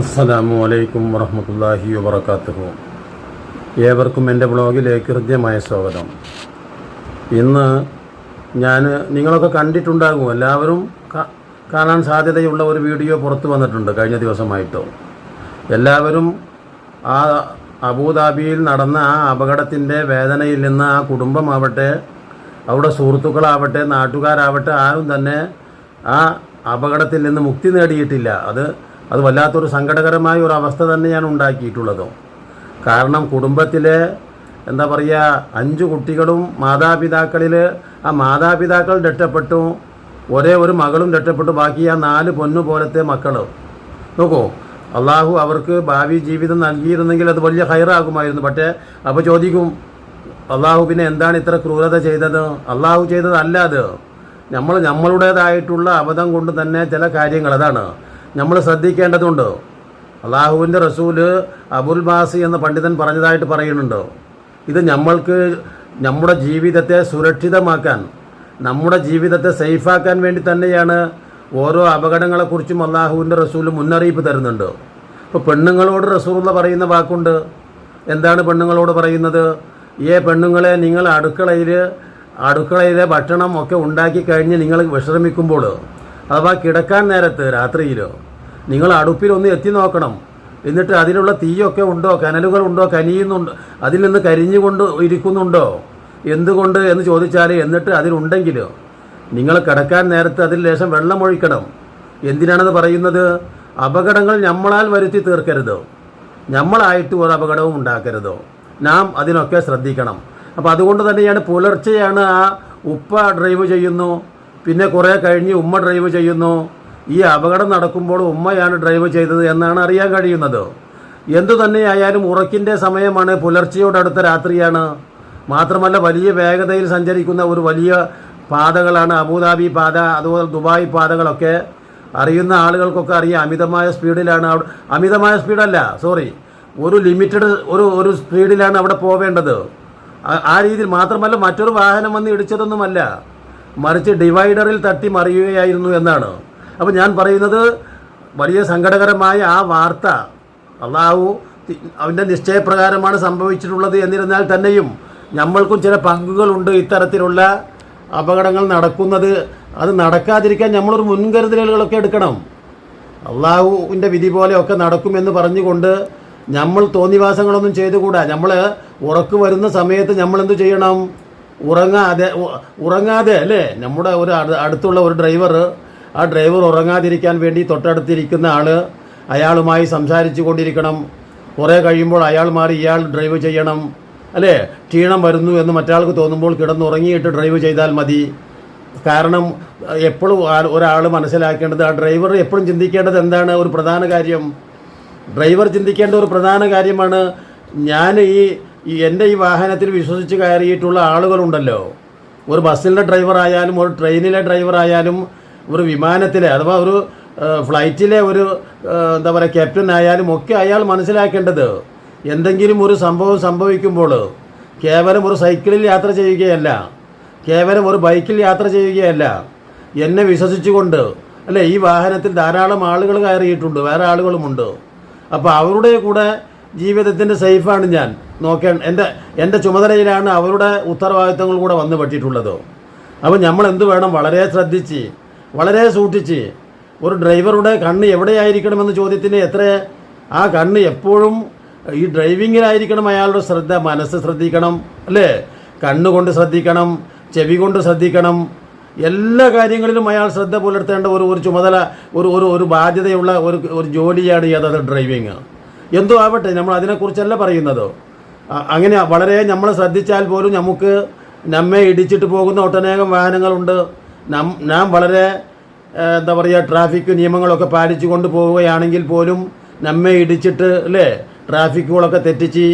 അസ്സലാമു അലൈക്കും വറഹമത്തല്ലാഹി വബർക്കാത്തുഹു ഏവർക്കും എന്റെ ബ്ലോഗിലേക്ക് ഹൃദ്യമായ സ്വാഗതം. ഇന്ന് ഞാൻ നിങ്ങളൊക്കെ കണ്ടിട്ടുണ്ടാകും എല്ലാവരും കാണാൻ സാധ്യതയുള്ള ഒരു വീഡിയോ പുറത്തു വന്നിട്ടുണ്ട് കഴിഞ്ഞ ദിവസമായിട്ടോ. എല്ലാവരും ആ അബുദാബിയിൽ നടന്ന ആ അപകടത്തിന്റെ വേദനയിൽ നിന്ന് ആ കുടുംബമാവട്ടെ അവിടെ സുഹൃത്തുക്കളാവട്ടെ നാട്ടുകാരാവട്ടെ ആരും തന്നെ ആ അപകടത്തിൽ നിന്ന് മുക്തി നേടിയിട്ടില്ല. അത് അത് വല്ലാത്തൊരു സങ്കടകരമായ ഒരു അവസ്ഥ തന്നെയാണ് ഉണ്ടാക്കിയിട്ടുള്ളത്. കാരണം കുടുംബത്തിലെ എന്താ പറയുക അഞ്ച് കുട്ടികളും മാതാപിതാക്കളിൽ ആ മാതാപിതാക്കൾ രക്ഷപ്പെട്ടു ഒരേ ഒരു മകളും രക്ഷപ്പെട്ടു ബാക്കി ആ നാല് പൊന്നു പോലത്തെ മക്കൾ നോക്കൂ അള്ളാഹു അവർക്ക് ഭാവി ജീവിതം നൽകിയിരുന്നെങ്കിൽ അത് വലിയ ഹൈറാകുമായിരുന്നു. പക്ഷേ അപ്പോൾ ചോദിക്കും അള്ളാഹു പിന്നെ എന്താണ് ഇത്ര ക്രൂരത ചെയ്തത്? അള്ളാഹു ചെയ്തതല്ല അത്. നമ്മൾ നമ്മളുടേതായിട്ടുള്ള അബദ്ധം കൊണ്ട് തന്നെ ചില കാര്യങ്ങൾ അതാണ്. നമ്മൾ ശ്രദ്ധിക്കേണ്ടതുണ്ടോ. അള്ളാഹുവിന്റെ റസൂൽ അബുൽ ബാസി എന്ന പണ്ഡിതൻ പറഞ്ഞതായിട്ട് പറയുന്നുണ്ടോ. ഇത് നമ്മൾക്ക് നമ്മുടെ ജീവിതത്തെ സുരക്ഷിതമാക്കാൻ നമ്മുടെ ജീവിതത്തെ സേഫാക്കാൻ വേണ്ടി തന്നെയാണ് ഓരോ അപകടങ്ങളെക്കുറിച്ചും അള്ളാഹുവിന്റെ റസൂൽ മുന്നറിയിപ്പ് തരുന്നുണ്ട്. ഇപ്പോൾ പെണ്ണുങ്ങളോട് റസൂലുള്ള പറയുന്ന വാക്കുണ്ട്. എന്താണ് പെണ്ണുങ്ങളോട് പറയുന്നത്? ഏ പെണ്ണുങ്ങളെ നിങ്ങൾ അടുക്കളയിൽ അടുക്കളയിലെ ഭക്ഷണം ഒക്കെ ഉണ്ടാക്കി കഴിഞ്ഞ് നിങ്ങൾ വിശ്രമിക്കുമ്പോൾ അഥവാ കിടക്കാൻ നേരത്ത് രാത്രിയിൽ നിങ്ങൾ അടുപ്പിലൊന്ന് എത്തി നോക്കണം. എന്നിട്ട് അതിലുള്ള തീയൊക്കെ ഉണ്ടോ? കനലുകൾ ഉണ്ടോ? കനിയുന്നുണ്ടോ? അതിൽ നിന്ന് കരിഞ്ഞുകൊണ്ട് ഇരിക്കുന്നുണ്ടോ? എന്തുകൊണ്ട് എന്ന് ചോദിച്ചാൽ എന്നിട്ട് അതിലുണ്ടെങ്കിലോ നിങ്ങൾ കിടക്കാൻ നേരത്ത് അതിൽ ലേശം വെള്ളം ഒഴിക്കണം. എന്തിനാണെന്ന് പറയുന്നത്? അപകടങ്ങൾ നമ്മളാൽ വരുത്തി തീർക്കരുത്. നമ്മളായിട്ട് ഒരു അപകടവും ഉണ്ടാക്കരുത്. നാം അതിനൊക്കെ ശ്രദ്ധിക്കണം. അപ്പോൾ അതുകൊണ്ട് തന്നെയാണ് പുലർച്ചെയാണ് ആ ഉപ്പ ഡ്രൈവ് ചെയ്യുന്നു. പിന്നെ കുറേ കഴിഞ്ഞ് ഉമ്മ ഡ്രൈവ് ചെയ്യുന്നു. ഈ അപകടം നടക്കുമ്പോൾ ഉമ്മയാണ് ഡ്രൈവ് ചെയ്തത് എന്നാണ് അറിയാൻ കഴിയുന്നത്. എന്തു തന്നെയായാലും ഉറക്കിന്റെ സമയമാണ്. പുലർച്ചയോടടുത്ത രാത്രിയാണ്. മാത്രമല്ല വലിയ വേഗതയിൽ സഞ്ചരിക്കുന്ന ഒരു വലിയ പാതകളാണ് അബുദാബി പാത അതുപോലെ ദുബായ് പാതകളൊക്കെ. അറിയുന്ന ആളുകൾക്കൊക്കെ അറിയാം അമിതമായ സ്പീഡിലാണ് അവിടെ അമിതമായ സ്പീഡല്ല സോറി ഒരു ലിമിറ്റഡ് ഒരു ഒരു സ്പീഡിലാണ് അവിടെ പോവേണ്ടത്. ആ- രീതിയിൽ മാത്രമല്ല മറ്റൊരു വാഹനം വന്ന് ഇടിച്ചതൊന്നുമല്ല. മറിച്ച് ഡിവൈഡറിൽ തട്ടി മറിയുകയായിരുന്നു എന്നാണ്. അപ്പോൾ ഞാൻ പറയുന്നത് വലിയ സങ്കടകരമായ ആ വാർത്ത അള്ളാഹു അവന്റെ നിശ്ചയപ്രകാരമാണ് സംഭവിച്ചിട്ടുള്ളത് എന്നിരുന്നാൽ തന്നെയും നമ്മൾക്കും ചില പങ്കുകളുണ്ട് ഇത്തരത്തിലുള്ള അപകടങ്ങൾ നടക്കുന്നത്. അത് നടക്കാതിരിക്കാൻ നമ്മളൊരു മുൻകരുതലുകളൊക്കെ എടുക്കണം. അള്ളാഹുവിന്റെ വിധി പോലെയൊക്കെ നടക്കുമെന്ന് പറഞ്ഞുകൊണ്ട് നമ്മൾ തോന്നിവാസങ്ങളൊന്നും ചെയ്തുകൂടാ. നമ്മൾ ഉറക്ക് വരുന്ന സമയത്ത് നമ്മൾ എന്ത് ചെയ്യണം? ഉറങ്ങാതെ ഉറങ്ങാതെ അല്ലേ? നമ്മുടെ ഒരു അടുത്തുള്ള ഒരു ഡ്രൈവർ ആ ഡ്രൈവർ ഉറങ്ങാതിരിക്കാൻ വേണ്ടി തൊട്ടടുത്തിരിക്കുന്ന ആൾ അയാളുമായി സംസാരിച്ചു കൊണ്ടിരിക്കണം. കുറേ കഴിയുമ്പോൾ അയാൾ മാറി ഇയാൾ ഡ്രൈവ് ചെയ്യണം. അല്ലേ? ക്ഷീണം വരുന്നു എന്ന് മറ്റാൾക്ക് തോന്നുമ്പോൾ കിടന്നുറങ്ങിയിട്ട് ഡ്രൈവ് ചെയ്താൽ മതി. കാരണം എപ്പോഴും ഒരാൾ മനസ്സിലാക്കേണ്ടത് ആ ഡ്രൈവർ എപ്പോഴും ചിന്തിക്കേണ്ടത് എന്താണ്? ഒരു പ്രധാന കാര്യം. ഡ്രൈവർ ചിന്തിക്കേണ്ട ഒരു പ്രധാന കാര്യമാണ് ഞാൻ ഈ എന്റെ ഈ വാഹനത്തിൽ വിശ്വസിച്ച് കയറിയിട്ടുള്ള ആളുകളുണ്ടല്ലോ. ഒരു ബസ്സിലെ ഡ്രൈവർ ആയാലും ഒരു ട്രെയിനിലെ ഡ്രൈവർ ആയാലും ഒരു വിമാനത്തിലെ അഥവാ ഒരു ഫ്ലൈറ്റിലെ ഒരു എന്താ പറയുക ക്യാപ്റ്റൻ ആയാലും ഒക്കെ അയാൾ മനസ്സിലാക്കേണ്ടത് എന്തെങ്കിലും ഒരു സംഭവം സംഭവിക്കുമ്പോൾ കേവലം ഒരു സൈക്കിളിൽ യാത്ര ചെയ്യുകയല്ല കേവലം ഒരു ബൈക്കിൽ യാത്ര ചെയ്യുകയല്ല. എന്നെ വിശ്വസിച്ചുകൊണ്ട് അല്ലെ ഈ വാഹനത്തിൽ ധാരാളം ആളുകൾ കയറിയിട്ടുണ്ട് വേറെ ആളുകളുമുണ്ട്. അപ്പോൾ അവരുടെ കൂടെ ജീവിതത്തിന്റെ സേഫാണ് ഞാൻ നോക്കേ എന്റെ എന്റെ ചുമതലയിലാണ് അവരുടെ ഉത്തരവാദിത്തങ്ങൾ കൂടെ വന്നു പെട്ടിട്ടുള്ളത് അപ്പോൾ നമ്മൾ എന്ത് വേണം വളരെ ശ്രദ്ധിച്ച് വളരെ സൂക്ഷിച്ച് ഒരു ഡ്രൈവറുടെ കണ്ണ് എവിടെയായിരിക്കണമെന്ന ചോദ്യത്തിന് എത്ര? ആ കണ്ണ് എപ്പോഴും ഈ ഡ്രൈവിങ്ങിലായിരിക്കണം അയാളുടെ ശ്രദ്ധ മനസ്സ് ശ്രദ്ധിക്കണം അല്ലേ? കണ്ണുകൊണ്ട് ശ്രദ്ധിക്കണം ചെവി കൊണ്ട് ശ്രദ്ധിക്കണം. എല്ലാ കാര്യങ്ങളിലും അയാൾ ശ്രദ്ധ പുലർത്തേണ്ട ഒരു ഒരു ചുമതല ഒരു ഒരു ഒരു ബാധ്യതയുള്ള ഒരു ഒരു ജോലിയാണ് അതായത് ഡ്രൈവിങ്. എന്തോ ആവട്ടെ നമ്മൾ അതിനെക്കുറിച്ചല്ല പറയുന്നത്. അങ്ങനെ വളരെ നമ്മൾ ശ്രദ്ധിച്ചാൽ പോലും നമുക്ക് നമ്മെ ഇടിച്ചിട്ട് പോകുന്ന ഒട്ടനേകം വാഹനങ്ങളുണ്ട്. നം വളരെ എന്താ പറയുക ട്രാഫിക് നിയമങ്ങളൊക്കെ പാലിച്ചു കൊണ്ട് പോവുകയാണെങ്കിൽ പോലും നമ്മെ ഇടിച്ചിട്ട് അല്ലേ ട്രാഫിക്കുകളൊക്കെ തെറ്റിച്ച്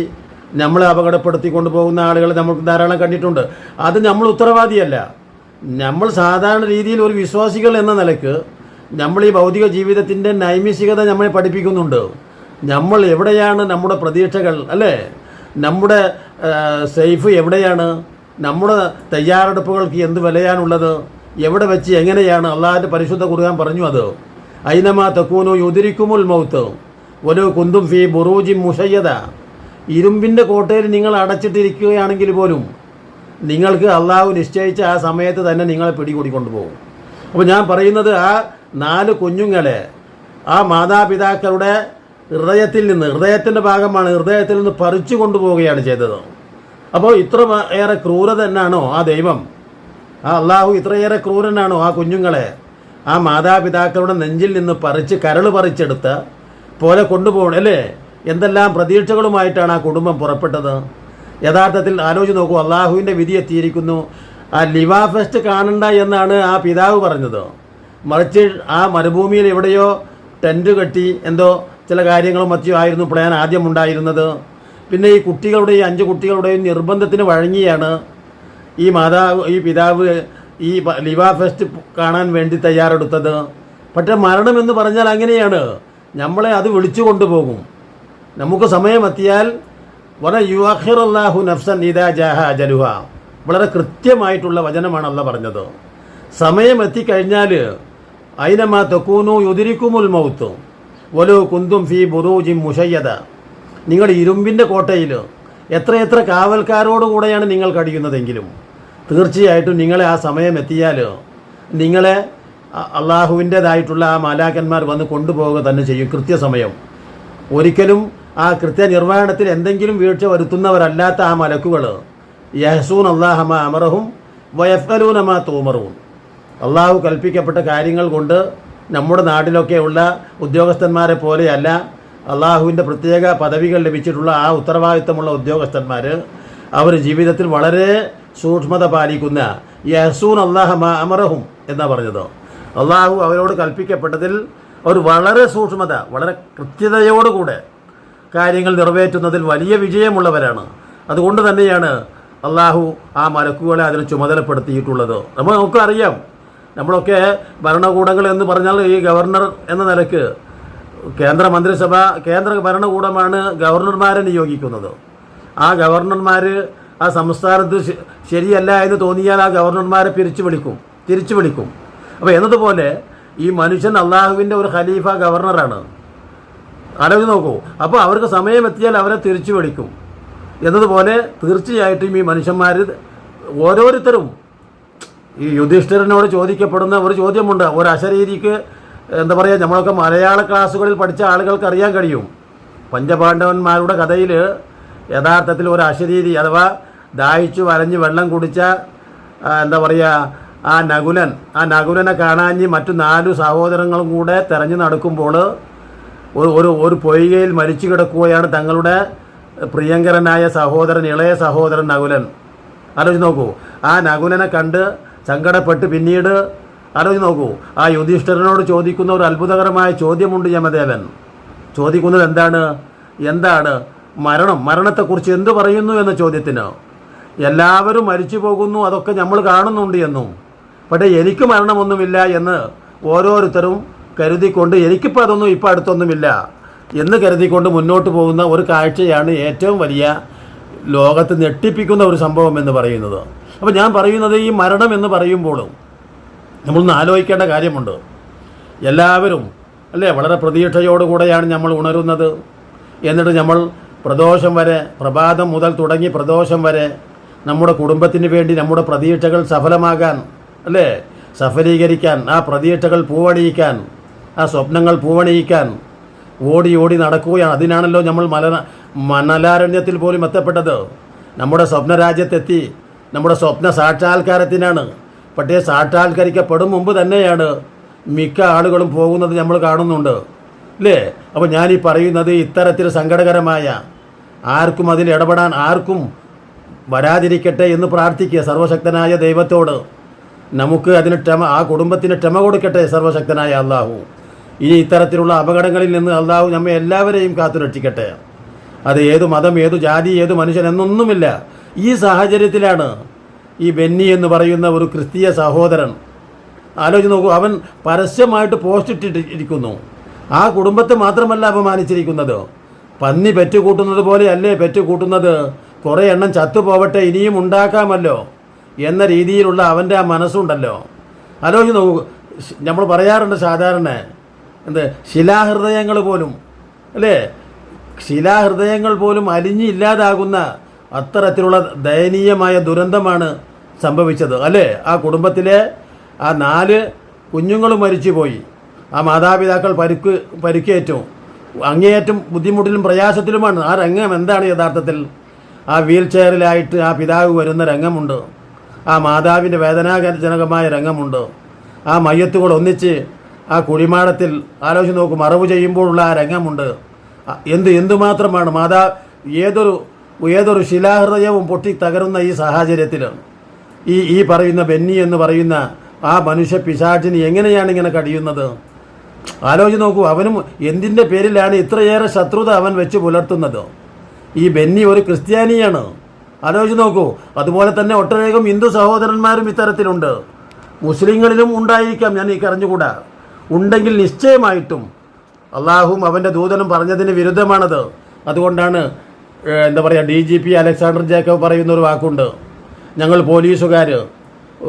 നമ്മളെ അപകടപ്പെടുത്തി കൊണ്ടുപോകുന്ന ആളുകൾ നമുക്ക് ധാരാളം കണ്ടിട്ടുണ്ട്. അത് നമ്മൾ ഉത്തരവാദിയല്ല. നമ്മൾ സാധാരണ രീതിയിൽ ഒരു വിശ്വാസികൾ എന്ന നിലയ്ക്ക് നമ്മൾ ഈ ഭൗതിക ജീവിതത്തിന്റെ നൈമിഷികത നമ്മളെ പഠിപ്പിക്കുന്നുണ്ട്. നമ്മൾ എവിടെയാണ് നമ്മുടെ പ്രതീക്ഷകൾ അല്ലേ? നമ്മുടെ സേഫ് എവിടെയാണ്? നമ്മുടെ തയ്യാറെടുപ്പുകൾക്ക് എന്ത് വിലയാണുള്ളത്? എവിടെ വെച്ച് എങ്ങനെയാണ് അള്ളാഹിന്റെ പരിശുദ്ധ കുറുകാൻ പറഞ്ഞു അത്? ഐനമാ തക്കൂനു യുതിരിക്കുമുൽ മൗത്ത്. ഒരു കുന്തും ഫി ബുറൂജി മുഷയ്യത ഇരുമ്പിന്റെ കോട്ടയിൽ നിങ്ങൾ അടച്ചിട്ടിരിക്കുകയാണെങ്കിൽ പോലും നിങ്ങൾക്ക് അള്ളാഹു നിശ്ചയിച്ച ആ സമയത്ത് തന്നെ നിങ്ങളെ പിടികൂടിക്കൊണ്ടു പോകും. അപ്പോൾ ഞാൻ പറയുന്നത് ആ നാല് കുഞ്ഞുങ്ങളെ ആ മാതാപിതാക്കളുടെ ഹൃദയത്തിൽ നിന്ന് ഹൃദയത്തിന്റെ ഭാഗമാണ് ഹൃദയത്തിൽ നിന്ന് പറിച്ചു കൊണ്ടുപോവുകയാണ് ചെയ്തത്. അപ്പോൾ ഇത്ര ഏറെ ക്രൂരത തന്നെയാണോ ആ ദൈവം? ആ അള്ളാഹു ഇത്രയേറെ ക്രൂരനാണോ ആ കുഞ്ഞുങ്ങളെ? ആ മാതാപിതാക്കളുടെ നെഞ്ചിൽ നിന്ന് പറിച്ച് കരൾ പറിച്ചെടുത്ത് പോലെ കൊണ്ടുപോകണം അല്ലേ? എന്തെല്ലാം പ്രതീക്ഷകളുമായിട്ടാണ് ആ കുടുംബം പുറപ്പെട്ടത്? യഥാർത്ഥത്തിൽ ആലോചിച്ച് നോക്കൂ അള്ളാഹുവിന്റെ വിധി എത്തിയിരിക്കുന്നു. ആ ലിവാ ഫെസ്റ്റ് കാണണ്ട എന്നാണ് ആ പിതാവ് പറഞ്ഞത്. മറിച്ച് ആ മരുഭൂമിയിൽ എവിടെയോ ടെന്റ് കെട്ടി എന്തോ ചില കാര്യങ്ങളും മറ്റോ ആയിരുന്നു പ്ലാൻ ആദ്യം ഉണ്ടായിരുന്നത്. പിന്നെ ഈ കുട്ടികളുടെയും അഞ്ച് കുട്ടികളുടെയും നിർബന്ധത്തിന് വഴങ്ങിയാണ് ഈ മാതാവ് ഈ പിതാവ് ഈ ലിവാ ഫെസ്റ്റ് കാണാൻ വേണ്ടി തയ്യാറെടുത്തത്. പക്ഷെ മരണം എന്ന് പറഞ്ഞാൽ അങ്ങനെയാണ്. നമ്മളെ അത് വിളിച്ചു കൊണ്ടുപോകും. നമുക്ക് സമയമെത്തിയാൽ വളരെ യുവാഹിറല്ലാഹു നഫ്സൻ ഇദാ ജാഹ ജലുഹ. വളരെ കൃത്യമായിട്ടുള്ള വചനമാണ് അല്ല പറഞ്ഞത്. സമയം എത്തിക്കഴിഞ്ഞാൽ അയിനമാ തെക്കൂനു യുതിരിക്കുമുൽ മൗത്ത്. വലു കുന്തും ഫി ബുറൂജി മുഷയ്യത നിങ്ങൾ ഇരുമ്പിന്റെ കോട്ടയിൽ എത്രയെത്ര കാവൽക്കാരോടുകൂടെയാണ് നിങ്ങൾ കഴിയുന്നതെങ്കിലും തീർച്ചയായിട്ടും നിങ്ങളെ ആ സമയം എത്തിയാൽ നിങ്ങളെ അള്ളാഹുവിന്റേതായിട്ടുള്ള ആ മാലാക്കന്മാർ വന്ന് കൊണ്ടുപോവുക തന്നെ ചെയ്യും കൃത്യസമയം. ഒരിക്കലും ആ കൃത്യനിർവഹണത്തിൽ എന്തെങ്കിലും വീഴ്ച വരുത്തുന്നവരല്ലാത്ത ആ മലക്കുകൾ. യഹസൂൻ അള്ളാഹമ അമറഹും വയഫലൂനമ തോമറും അള്ളാഹു കൽപ്പിക്കപ്പെട്ട കാര്യങ്ങൾ കൊണ്ട് നമ്മുടെ നാട്ടിലൊക്കെയുള്ള ഉദ്യോഗസ്ഥന്മാരെ പോലെയല്ല അള്ളാഹുവിന്റെ പ്രത്യേക പദവികൾ ലഭിച്ചിട്ടുള്ള ആ ഉത്തരവാദിത്തമുള്ള ഉദ്യോഗസ്ഥന്മാർ അവർ ജീവിതത്തിൽ വളരെ സൂക്ഷ്മത പാലിക്കുന്ന യഹസൂൻ അള്ളാഹ അമറഹും എന്നാ പറഞ്ഞത്. അള്ളാഹു അവരോട് കൽപ്പിക്കപ്പെട്ടതിൽ അവർ വളരെ സൂക്ഷ്മത വളരെ കൃത്യതയോടുകൂടെ കാര്യങ്ങൾ നിറവേറ്റുന്നതിൽ വലിയ വിജയമുള്ളവരാണ്. അതുകൊണ്ട് തന്നെയാണ് അള്ളാഹു ആ മലക്കുകളെ അതിന് ചുമതലപ്പെടുത്തിയിട്ടുള്ളത്. നമ്മൾ നമുക്കറിയാം നമ്മളൊക്കെ ഭരണകൂടങ്ങൾ എന്ന് പറഞ്ഞാൽ ഈ ഗവർണർ എന്ന നിലയ്ക്ക് കേന്ദ്ര മന്ത്രിസഭ കേന്ദ്ര ഭരണകൂടമാണ് ഗവർണർമാരെ നിയോഗിക്കുന്നത്. ആ ഗവർണർമാർ ആ സംസ്ഥാനത്ത് ശരിയല്ല എന്ന് തോന്നിയാൽ ആ ഗവർണർമാരെ പിരിച്ചു വിളിക്കും തിരിച്ചു വിളിക്കും. അപ്പോൾ എന്നതുപോലെ ഈ മനുഷ്യൻ അള്ളാഹുവിന്റെ ഒരു ഖലീഫ ഗവർണറാണ്. ആലോചിച്ച് നോക്കൂ. അപ്പോൾ അവർക്ക് സമയമെത്തിയാൽ അവരെ തിരിച്ചു വിളിക്കും. എന്നതുപോലെ തീർച്ചയായിട്ടും ഈ മനുഷ്യന്മാർ ഓരോരുത്തരും ഈ യുധിഷ്ഠിരനോട് ചോദിക്കപ്പെടുന്ന ഒരു ചോദ്യമുണ്ട്. ഒരു അശരീരിക്ക് എന്താ പറയുക നമ്മളൊക്കെ മലയാള ക്ലാസ്സുകളിൽ പഠിച്ച ആളുകൾക്ക് അറിയാൻ കഴിയും. പഞ്ചപാണ്ഡവന്മാരുടെ കഥയിൽ യഥാർത്ഥത്തിൽ ഒരു അശരീതി അഥവാ ദാഹിച്ചു വരഞ്ഞ് വെള്ളം കുടിച്ച എന്താ പറയുക ആ നകുലൻ ആ നകുലനെ കാണാഞ്ഞ് മറ്റു നാലു സഹോദരങ്ങളും കൂടെ തെരഞ്ഞു നടക്കുമ്പോൾ ഒരു ഒരു ഒരു പൊയ്കയിൽ മരിച്ചു കിടക്കുകയാണ് തങ്ങളുടെ പ്രിയങ്കരനായ സഹോദരൻ ഇളയ സഹോദരൻ നകുലൻ. ആലോചിച്ച് നോക്കൂ. ആ നകുലനെ കണ്ട് സങ്കടപ്പെട്ട് പിന്നീട് ആലോചിച്ച് നോക്കൂ. ആ യുധിഷ്ഠിരനോട് ചോദിക്കുന്ന ഒരു അത്ഭുതകരമായ ചോദ്യമുണ്ട് യമദേവൻ. ചോദിക്കുന്നത് എന്താണ്? എന്താണ്? മരണം മരണത്തെക്കുറിച്ച് എന്ത് പറയുന്നു എന്ന ചോദ്യത്തിന്. എല്ലാവരും മരിച്ചു പോകുന്നു അതൊക്കെ നമ്മൾ കാണുന്നുണ്ട് എന്നും. പക്ഷേ എനിക്ക് മരണമൊന്നുമില്ല എന്ന് ഓരോരുത്തരും കരുതിക്കൊണ്ട് എനിക്കിപ്പോൾ അതൊന്നും ഇപ്പം അടുത്തൊന്നുമില്ല എന്ന് കരുതിക്കൊണ്ട് മുന്നോട്ട് പോകുന്ന ഒരു കാഴ്ചയാണ് ഏറ്റവും വലിയ ലോകത്ത് ഞെട്ടിപ്പിക്കുന്ന ഒരു സംഭവം എന്ന് പറയുന്നത്. അപ്പോൾ ഞാൻ പറയുന്നത് ഈ മരണം എന്ന് പറയുമ്പോഴും നമ്മളൊന്ന് ആലോചിക്കേണ്ട കാര്യമുണ്ട്. എല്ലാവരും അല്ലേ വളരെ പ്രതീക്ഷയോടുകൂടെയാണ് നമ്മൾ ഉണരുന്നത്. എന്നിട്ട് നമ്മൾ പ്രദോഷം വരെ പ്രഭാതം മുതൽ തുടങ്ങി പ്രദോഷം വരെ നമ്മുടെ കുടുംബത്തിന് വേണ്ടി നമ്മുടെ പ്രതീക്ഷകൾ സഫലമാകാൻ അല്ലേ സഫലീകരിക്കാൻ ആ പ്രതീക്ഷകൾ പൂവണിയിക്കാൻ ആ സ്വപ്നങ്ങൾ പൂവണിയിക്കാൻ ഓടി ഓടി നടക്കുകയാണ്. അതിനാണല്ലോ നമ്മൾ മല മണലാരണ്യത്തിൽ പോലും എത്തപ്പെട്ടത്. നമ്മുടെ സ്വപ്നരാജ്യത്തെത്തി നമ്മുടെ സ്വപ്ന സാക്ഷാത്കാരത്തിനാണ് പക്ഷേ സാക്ഷാത്കരിക്കപ്പെടും മുമ്പ് തന്നെയാണ് മിക്ക ആളുകളും പോകുന്നത് നമ്മൾ കാണുന്നുണ്ട്. അല്ലേ അപ്പോൾ ഞാനീ പറയുന്നത് ഇത്തരത്തിൽ സങ്കടകരമായ ആർക്കും അതിൽ ഇടപെടാൻ ആർക്കും വരാതിരിക്കട്ടെ എന്ന് പ്രാർത്ഥിക്കുക സർവശക്തനായ ദൈവത്തോട്. നമുക്ക് അതിന് ക്ഷമ ആ കുടുംബത്തിന് ക്ഷമ കൊടുക്കട്ടെ സർവശക്തനായ അള്ളാഹു. ഇനി ഇത്തരത്തിലുള്ള അപകടങ്ങളിൽ നിന്ന് അള്ളാഹു നമ്മെ എല്ലാവരെയും കാത്തു രക്ഷിക്കട്ടെ. അത് ഏത് മതം ഏത് ജാതി ഏത് മനുഷ്യൻ എന്നൊന്നുമില്ല. ഈ സാഹചര്യത്തിലാണ് ഈ ബെന്നി എന്ന് പറയുന്ന ഒരു ക്രിസ്തീയ സഹോദരൻ. ആലോചിച്ച് നോക്കൂ അവൻ പരസ്യമായിട്ട് പോസ്റ്റ് ഇട്ടിട്ടിരിക്കുന്നു. ആ കുടുംബത്തെ മാത്രമല്ല അപമാനിച്ചിരിക്കുന്നത്. പന്നി പെറ്റുകൂട്ടുന്നത് പോലെയല്ലേ പെറ്റുകൂട്ടുന്നത്? കുറേ എണ്ണം ചത്തുപോവട്ടെ ഇനിയും ഉണ്ടാക്കാമല്ലോ എന്ന രീതിയിലുള്ള അവന്റെ ആ മനസ്സുണ്ടല്ലോ. ആലോചിച്ച് നോക്കൂ നമ്മൾ പറയാറുണ്ട് സാധാരണ എന്ത് ശിലാഹൃദയങ്ങൾ പോലും അല്ലേ? ശിലാഹൃദയങ്ങൾ പോലും അലിഞ്ഞില്ലാതാകുന്ന അത്തരത്തിലുള്ള ദയനീയമായ ദുരന്തമാണ് സംഭവിച്ചത്. അല്ലേ? ആ കുടുംബത്തിലെ ആ നാല് കുഞ്ഞുങ്ങളും മരിച്ചുപോയി. ആ മാതാപിതാക്കൾ പരുക്ക് പരുക്കേറ്റു. അങ്ങേയറ്റം ബുദ്ധിമുട്ടിലും പ്രയാസത്തിലുമാണ്. ആ രംഗം എന്താണ് യഥാർത്ഥത്തിൽ? ആ വീൽ ചെയറിലായിട്ട് ആ പിതാവ് വരുന്ന രംഗമുണ്ട്. ആ മാതാവിന്റെ വേദനാജനകമായ രംഗമുണ്ട്. ആ മയ്യത്തുകൾ ഒന്നിച്ച് ആ കുഴിമാടത്തിൽ ആലോചിച്ച് നോക്കും മറവ് ചെയ്യുമ്പോഴുള്ള ആ രംഗമുണ്ട്. എന്ത് എന്തുമാത്രമാണ് മാതാ ഏതൊരു ഏതൊരു ശിലാഹൃദയവും പൊട്ടി തകരുന്ന ഈ സാഹചര്യത്തിൽ ഈ ഈ പറയുന്ന ബെന്നി എന്ന് പറയുന്ന ആ മനുഷ്യ പിശാചിന് എങ്ങനെയാണ് ഇങ്ങനെ കഴിയുന്നത് ആലോചിച്ച് നോക്കൂ അവനും എന്തിന്റെ പേരിലാണ് ഇത്രയേറെ ശത്രുത അവൻ വെച്ച് പുലർത്തുന്നത്? ഈ ബെന്നി ഒരു ക്രിസ്ത്യാനിയാണ്. ആലോചിച്ച് നോക്കൂ അതുപോലെ തന്നെ ഒട്ടനേകം ഹിന്ദു സഹോദരന്മാരും ഇത്തരത്തിലുണ്ട്. മുസ്ലിങ്ങളിലും ഉണ്ടായിരിക്കാം ഞാൻ ഈ കറിഞ്ഞുകൂടാ ഉണ്ടെങ്കിൽ നിശ്ചയമായിട്ടും അള്ളാഹും അവന്റെ ദൂതനും പറഞ്ഞതിന് വിരുദ്ധമാണത്. അതുകൊണ്ടാണ് എന്താ പറയുക D G P Alexander Jacob പറയുന്ന ഒരു വാക്കുണ്ട്. ഞങ്ങൾ പോലീസുകാർ.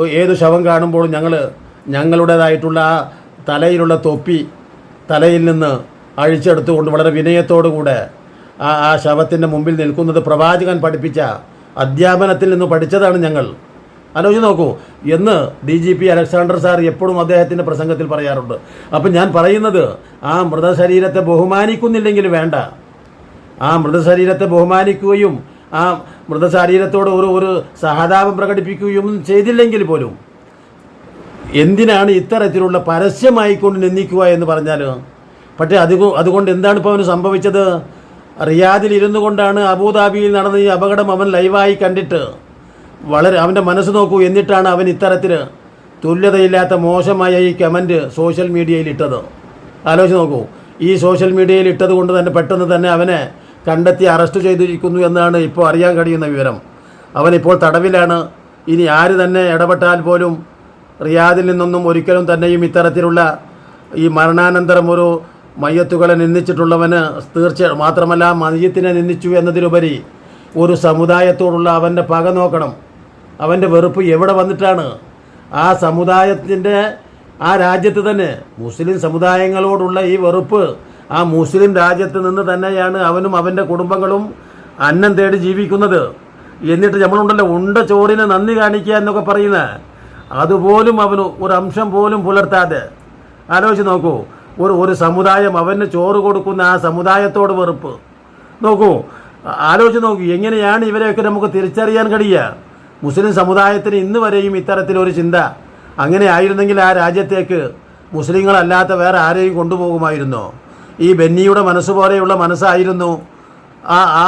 ഏത് ശവം കാണുമ്പോഴും ഞങ്ങൾ ഞങ്ങളുടേതായിട്ടുള്ള ആ തലയിലുള്ള തൊപ്പി തലയിൽ നിന്ന് അഴിച്ചെടുത്തുകൊണ്ട് വളരെ വിനയത്തോടുകൂടെ ആ ആ ശവത്തിന്റെ മുമ്പിൽ നിൽക്കുന്നത് പ്രവാചകൻ പഠിപ്പിച്ച അധ്യാപനത്തിൽ നിന്ന് പഠിച്ചതാണ് ഞങ്ങൾ. ആലോചിച്ച് നോക്കൂ എന്ന് D G P Alexander sir എപ്പോഴും അദ്ദേഹത്തിന്റെ പ്രസംഗത്തിൽ പറയാറുണ്ട്. അപ്പം ഞാൻ പറയുന്നത് ആ മൃതശരീരത്തെ ബഹുമാനിക്കുന്നില്ലെങ്കിൽ വേണ്ട. ആ മൃതശരീരത്തെ ബഹുമാനിക്കുകയും ആ മൃതശരീരത്തോട് ഒരു ഒരു സഹതാപം പ്രകടിപ്പിക്കുകയും ചെയ്തില്ലെങ്കിൽ പോലും എന്തിനാണ് ഇത്തരത്തിലുള്ള പരസ്യമായിക്കൊണ്ട് നിന്ദിക്കുക എന്ന് പറഞ്ഞാൽ? പക്ഷേ അത് അതുകൊണ്ട് എന്താണ് ഇപ്പോൾ അവന് സംഭവിച്ചത്? റിയാദിൽ ഇരുന്നു കൊണ്ടാണ് അബുദാബിയിൽ നടന്ന ഈ അപകടം അവൻ ലൈവായി കണ്ടിട്ട് വളരെ അവന്റെ മനസ്സ് നോക്കൂ എന്നിട്ടാണ് അവൻ ഇത്തരത്തിൽ തുല്യതയില്ലാത്ത മോശമായ ഈ കമന്റ് സോഷ്യൽ മീഡിയയിൽ ഇട്ടത്. ആലോചിച്ച് നോക്കൂ. ഈ സോഷ്യൽ മീഡിയയിൽ ഇട്ടത് കൊണ്ട് തന്നെ പെട്ടെന്ന് തന്നെ അവനെ കണ്ടെത്തി അറസ്റ്റ് ചെയ്തിരിക്കുന്നു എന്നാണ് ഇപ്പോൾ അറിയാൻ കഴിയുന്ന വിവരം. അവനിപ്പോൾ തടവിലാണ്. ഇനി ആര് തന്നെ ഇടപെട്ടാൽ പോലും റിയാദിൽ നിന്നൊന്നും ഒരിക്കലും തന്നെയും ഇത്തരത്തിലുള്ള ഈ മരണാനന്തരം ഒരു മയ്യത്തുകളെ നിന്ദിച്ചിട്ടുള്ളവന് തീർച്ച മാത്രമല്ല മയ്യത്തിനെ നിന്ദിച്ചു എന്നതിലുപരി ഒരു സമുദായത്തോടുള്ള അവന്റെ പക നോക്കണം. അവന്റെ വെറുപ്പ് എവിടെ വന്നിട്ടാണ്? ആ സമുദായത്തിന്റെ ആ രാജ്യത്ത് തന്നെ മുസ്ലിം സമുദായങ്ങളോടുള്ള ഈ വെറുപ്പ് ആ മുസ്ലിം രാജ്യത്ത് നിന്ന് തന്നെയാണ് അവനും അവന്റെ കുടുംബങ്ങളും അന്നം തേടി ജീവിക്കുന്നത്. എന്നിട്ട് നമ്മളുണ്ടല്ലോ ഉണ്ട ചോറിന് നന്ദി കാണിക്കുക എന്നൊക്കെ പറയുന്നത് അതുപോലും അവന് ഒരു അംശം പോലും പുലർത്താതെ. ആലോചിച്ച് നോക്കൂ. ഒരു ഒരു സമുദായം അവന് ചോറ് കൊടുക്കുന്ന ആ സമുദായത്തോട് വെറുപ്പ്. നോക്കൂ. ആലോചിച്ച് നോക്കൂ. എങ്ങനെയാണ് ഇവരെയൊക്കെ നമുക്ക് തിരിച്ചറിയാൻ കഴിയുക? മുസ്ലിം സമുദായത്തിന് ഇന്ന് വരെയും ഇത്തരത്തിലൊരു ചിന്ത. അങ്ങനെ ആയിരുന്നെങ്കിൽ ആ രാജ്യത്തേക്ക് മുസ്ലിങ്ങളല്ലാത്ത വേറെ ആരെയും കൊണ്ടുപോകുമായിരുന്നോ? ഈ ബെന്നിയുടെ മനസ്സ് പോലെയുള്ള മനസ്സായിരുന്നു. ആ ആ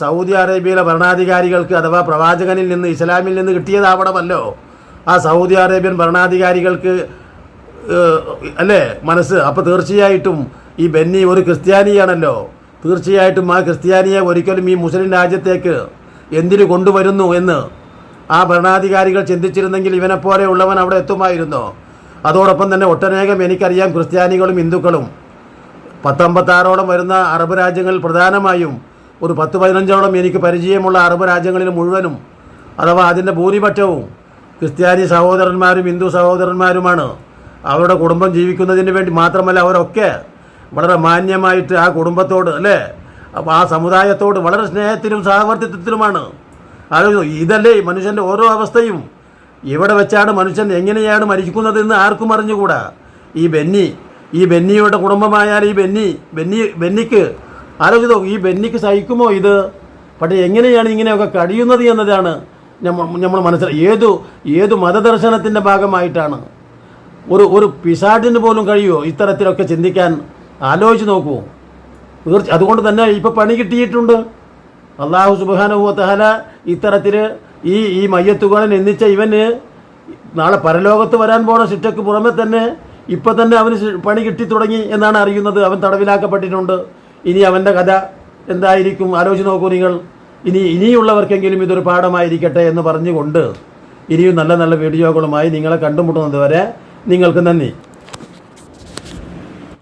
സൗദി അറേബ്യയിലെ ഭരണാധികാരികൾക്ക് അഥവാ പ്രവാചകനിൽ നിന്ന് ഇസ്ലാമിൽ നിന്ന് കിട്ടിയതാവണമല്ലോ. ആ സൗദി അറേബ്യൻ ഭരണാധികാരികൾക്ക് അല്ലേ മനസ്സ്? അപ്പോൾ തീർച്ചയായിട്ടും ഈ ബെന്നി ഒരു ക്രിസ്ത്യാനിയാണല്ലോ. തീർച്ചയായിട്ടും ആ ക്രിസ്ത്യാനിയെ ഒരിക്കലും ഈ മുസ്ലിം രാജ്യത്തേക്ക് എന്തിനു കൊണ്ടുവരുന്നു എന്ന് ആ ഭരണാധികാരികൾ ചിന്തിച്ചിരുന്നെങ്കിൽ ഇവനെപ്പോലെ ഉള്ളവൻ അവിടെ എത്തുമായിരുന്നോ. അതോടൊപ്പം തന്നെ ഒട്ടനേകം എനിക്കറിയാം ക്രിസ്ത്യാനികളും ഹിന്ദുക്കളും. പത്തമ്പത്താറോളം വരുന്ന അറബ് രാജ്യങ്ങളിൽ പ്രധാനമായും ഒരു പത്ത് പതിനഞ്ചോളം എനിക്ക് പരിചയമുള്ള അറബ് രാജ്യങ്ങളിൽ മുഴുവനും അഥവാ അതിന്റെ ഭൂരിപക്ഷവും ക്രിസ്ത്യാനി സഹോദരന്മാരും ഹിന്ദു സഹോദരന്മാരുമാണ്. അവരുടെ കുടുംബം ജീവിക്കുന്നതിന് വേണ്ടി മാത്രമല്ല അവരൊക്കെ വളരെ മാന്യമായിട്ട് ആ കുടുംബത്തോട് അല്ലേ? അപ്പോൾ ആ സമുദായത്തോട് വളരെ സ്നേഹത്തിലും സഹവർത്തിത്വത്തിലുമാണ് ആലോചിച്ചു ഇതല്ലേ മനുഷ്യന്റെ ഓരോ അവസ്ഥയും. ഇവിടെ വെച്ചാണ് മനുഷ്യൻ എങ്ങനെയാണ് മരിക്കുന്നതെന്ന് ആർക്കും അറിഞ്ഞുകൂടാ. ഈ ബെന്നി ഈ ബെന്നിയുടെ കുടുംബമായാൽ ഈ ബെന്നി ബെന്നി ബെന്നിക്ക് ആലോചിച്ചോ ഈ ബെന്നിക്ക് സഹിക്കുമോ ഇത്? പക്ഷേ എങ്ങനെയാണ് ഇങ്ങനെയൊക്കെ കഴിയുന്നത് എന്നതാണ് നമ്മൾ നമ്മൾ മനസ്സിലായി ഏതു ഏതു മതദർശനത്തിന്റെ ഭാഗമായിട്ടാണ്? ഒരു ഒരു പിസാഡിന് പോലും കഴിയുമോ ഇത്തരത്തിലൊക്കെ ചിന്തിക്കാൻ? ആലോചിച്ച് നോക്കൂ. തീർച്ച അതുകൊണ്ട് തന്നെ ഇപ്പോൾ പണി കിട്ടിയിട്ടുണ്ട്. അള്ളാഹു സുബാനുഭവത്തഹല ഇത്തരത്തിൽ ഈ ഈ മയ്യത്തുകളെ എന്നിച്ച ഇവന് നാളെ പരലോകത്ത് വരാൻ പോണ ശിക്ഷയ്ക്ക് പുറമെ തന്നെ ഇപ്പം തന്നെ അവന് പണി കിട്ടി തുടങ്ങി എന്നാണ് അറിയുന്നത്. അവൻ തടവിലാക്കപ്പെട്ടിട്ടുണ്ട്. ഇനി അവന്റെ കഥ എന്തായിരിക്കും? ആലോചിച്ച് നോക്കൂ നിങ്ങൾ. ഇനി ഇനിയുള്ളവർക്കെങ്കിലും ഇതൊരു പാഠമായിരിക്കട്ടെ എന്ന് പറഞ്ഞുകൊണ്ട് ഇനിയും നല്ല നല്ല വീഡിയോകളുമായി നിങ്ങളെ കണ്ടുമുട്ടുന്നത് വരെ നിങ്ങൾക്ക് നന്ദി.